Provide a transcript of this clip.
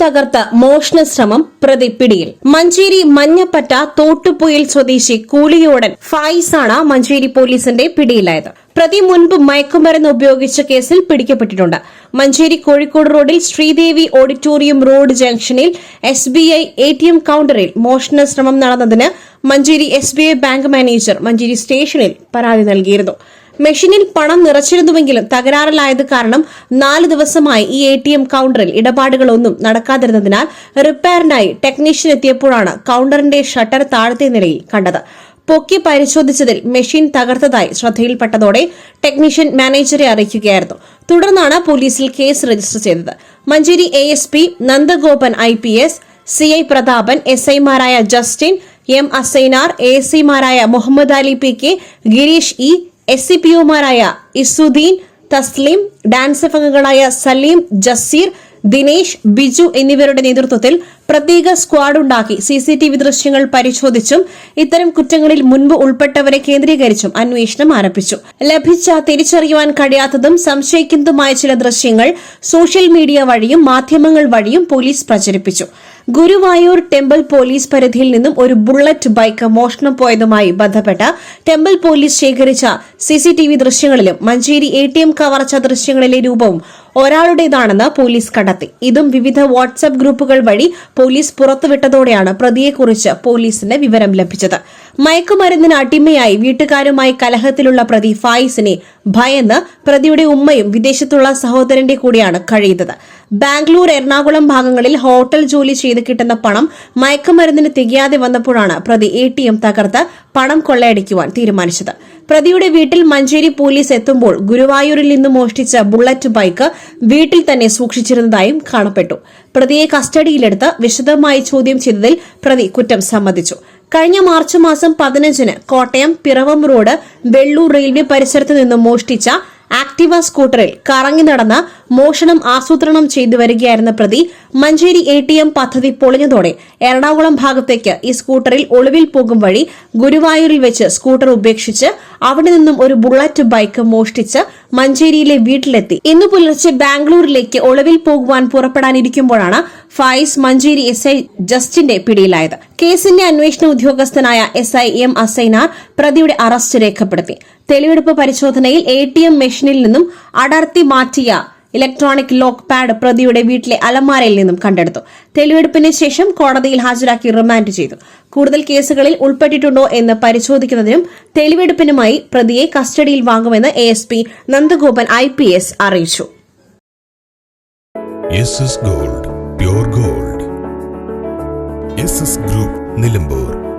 തകർത്ത മോഷണ ശ്രമം പ്രതി പിടിയിൽ. മഞ്ചേരി മഞ്ഞപ്പറ്റ തോട്ടുപുയിൽ സ്വദേശി കൂളിയോടൻ ഫായിസാണ് മഞ്ചേരി പോലീസിന്റെ പിടിയിലായത്. പ്രതി മുൻപ് മയക്കുമരുന്ന് ഉപയോഗിച്ച കേസിൽ പിടിക്കപ്പെട്ടിട്ടുണ്ട്. മഞ്ചേരി കോഴിക്കോട് റോഡിൽ ശ്രീദേവി ഓഡിറ്റോറിയം റോഡ് ജംഗ്ഷനിൽ S B I A T M കൌണ്ടറിൽ മോഷണ ശ്രമം നടന്നതിന് Manjeri S B I bank manager Manjeri സ്റ്റേഷനിൽ പരാതി നൽകിയിരുന്നു. മെഷീനിൽ പണം നിറച്ചിരുന്നുവെങ്കിലും തകരാറിലായത് കാരണം നാല് ദിവസമായി ഈ എ ടി എം കൌണ്ടറിൽ ഇടപാടുകളൊന്നും നടക്കാതിരുന്നതിനാൽ റിപ്പയറിനായി ടെക്നീഷ്യൻ എത്തിയപ്പോഴാണ് കൌണ്ടറിന്റെ ഷട്ടർ താഴത്തെ നിലയിൽ കണ്ടത്. പൊക്കി പരിശോധിച്ചതിൽ മെഷീൻ തകർത്തതായി ശ്രദ്ധയിൽപ്പെട്ടതോടെ ടെക്നീഷ്യൻ മാനേജറെ അറിയിക്കുകയായിരുന്നു. തുടർന്നാണ് പോലീസിൽ കേസ് രജിസ്റ്റർ ചെയ്തത്. Manjeri A S P Nandagopan I P S C I Prathapan S ഐമാരായ Justin M Asainar A സിമാരായ Muhammad Ali P K Gireesh E S C P ഒമാരായ Izzuddeen Thasleem ഡാൻസ് അംഗങ്ങളായ സലീം ജസീർ ദിനേശ് ബിജു എന്നിവരുടെ നേതൃത്വത്തിൽ പ്രത്യേക സ്ക്വാഡ് ഉണ്ടാക്കി സി സി ടി വി ദൃശ്യങ്ങൾ പരിശോധിച്ചും ഇത്തരം കുറ്റങ്ങളിൽ മുൻപ് ഉൾപ്പെട്ടവരെ കേന്ദ്രീകരിച്ചും അന്വേഷണം ആരംഭിച്ചു. ലഭിച്ച തിരിച്ചറിയുവാൻ കഴിയാത്തതും സംശയിക്കുന്നതുമായ ചില ദൃശ്യങ്ങൾ സോഷ്യൽ മീഡിയ വഴിയും മാധ്യമങ്ങൾ വഴിയും പോലീസ് പ്രചരിപ്പിച്ചു. ഗുരുവായൂർ ടെമ്പിൾ പോലീസ് പരിധിയിൽ നിന്നും ഒരു ബുള്ളറ്റ് ബൈക്ക് മോഷണം പോയതുമായി ബന്ധപ്പെട്ട ടെമ്പിൾ പോലീസ് ശേഖരിച്ച സിസിടിവി ദൃശ്യങ്ങളിലും മഞ്ചേരി എ ടി എം കവർച്ച ദൃശ്യങ്ങളിലെ രൂപവും ഒരാളുടേതാണെന്ന് പോലീസ് കണ്ടെത്തി. ഇതും വിവിധ വാട്സ്ആപ്പ് ഗ്രൂപ്പുകൾ വഴി പോലീസ് പുറത്തുവിട്ടതോടെയാണ് പ്രതിയെക്കുറിച്ച് പോലീസിന് വിവരം ലഭിച്ചത്. മയക്കുമരുന്നിന് അടിമയായി വീട്ടുകാരുമായി കലഹത്തിലുള്ള പ്രതി ഫായിസിനെ ഭയന്ന് പ്രതിയുടെ ഉമ്മയും വിദേശത്തുള്ള സഹോദരന്റെ കൂടിയാണ് കഴിയുന്നത്. ബാംഗ്ലൂർ എറണാകുളം ഭാഗങ്ങളിൽ ഹോട്ടൽ ജോലി ചെയ്ത് കിട്ടുന്ന പണം മയക്കുമരുന്നിന് തികയാതെ വന്നപ്പോഴാണ് പ്രതി എ ടി എം തകർത്ത് പണം കൊള്ളയടിക്കുവാൻ തീരുമാനിച്ചത്. പ്രതിയുടെ വീട്ടിൽ മഞ്ചേരി പോലീസ് എത്തുമ്പോൾ ഗുരുവായൂരിൽ നിന്ന് മോഷ്ടിച്ച ബുള്ളറ്റ് ബൈക്ക് വീട്ടിൽ തന്നെ സൂക്ഷിച്ചിരുന്നതായും കാണപ്പെട്ടു. പ്രതിയെ കസ്റ്റഡിയിലെടുത്ത് വിശദമായി ചോദ്യം ചെയ്തതിൽ പ്രതി കുറ്റം സമ്മതിച്ചു. കഴിഞ്ഞ മാർച്ച് മാസം പതിനഞ്ചിന് കോട്ടയം പിറവം റോഡ് വെള്ളൂർ റെയിൽവേ പരിസരത്ത് നിന്ന് മോഷ്ടിച്ച ആക്ടിവ സ്കൂട്ടറിൽ കറങ്ങി നടന്ന മോഷണം ആസൂത്രണം ചെയ്തു വരികയായിരുന്ന പ്രതി മഞ്ചേരി എ ടി എം പദ്ധതി പൊളിഞ്ഞതോടെ എറണാകുളം ഭാഗത്തേക്ക് ഈ സ്കൂട്ടറിൽ ഒളിവിൽ പോകും വഴി ഗുരുവായൂരിൽ വെച്ച് സ്കൂട്ടർ ഉപേക്ഷിച്ച് അവിടെ നിന്നും ഒരു ബുള്ളറ്റ് ബൈക്ക് മോഷ്ടിച്ച് മഞ്ചേരിയിലെ വീട്ടിലെത്തി. ഇന്ന് പുലർച്ചെ ബാംഗ്ലൂരിലേക്ക് ഒളിവിൽ പോകുവാൻ പുറപ്പെടാനിരിക്കുമ്പോഴാണ് ഫായിസ് മഞ്ചേരി എസ് ഐ ജസ്റ്റിന്റെ പിടിയിലായത്. കേസിന്റെ അന്വേഷണ ഉദ്യോഗസ്ഥനായ എസ് ഐ എം അസൈനാർ പ്രതിയുടെ അറസ്റ്റ് രേഖപ്പെടുത്തി. തെളിവെടുപ്പ് പരിശോധനയിൽ എ ടി എം മെഷീനിൽ നിന്നും അടർത്തി മാറ്റിയ ഇലക്ട്രോണിക് ലോക്ക് പാഡ് പ്രതിയുടെ വീട്ടിലെ അലമാരയിൽ നിന്നും കണ്ടെടുത്തു. തെളിവെടുപ്പിന് ശേഷം കോടതിയിൽ ഹാജരാക്കി റിമാൻഡ് ചെയ്തു. കൂടുതൽ കേസുകളിൽ ഉൾപ്പെട്ടിട്ടുണ്ടോ എന്ന് പരിശോധിക്കുന്നതിനും തെളിവെടുപ്പിനുമായി പ്രതിയെ കസ്റ്റഡിയിൽ വാങ്ങുമെന്ന് A S P Nandagopan I P S അറിയിച്ചു. Gold group Nilambur.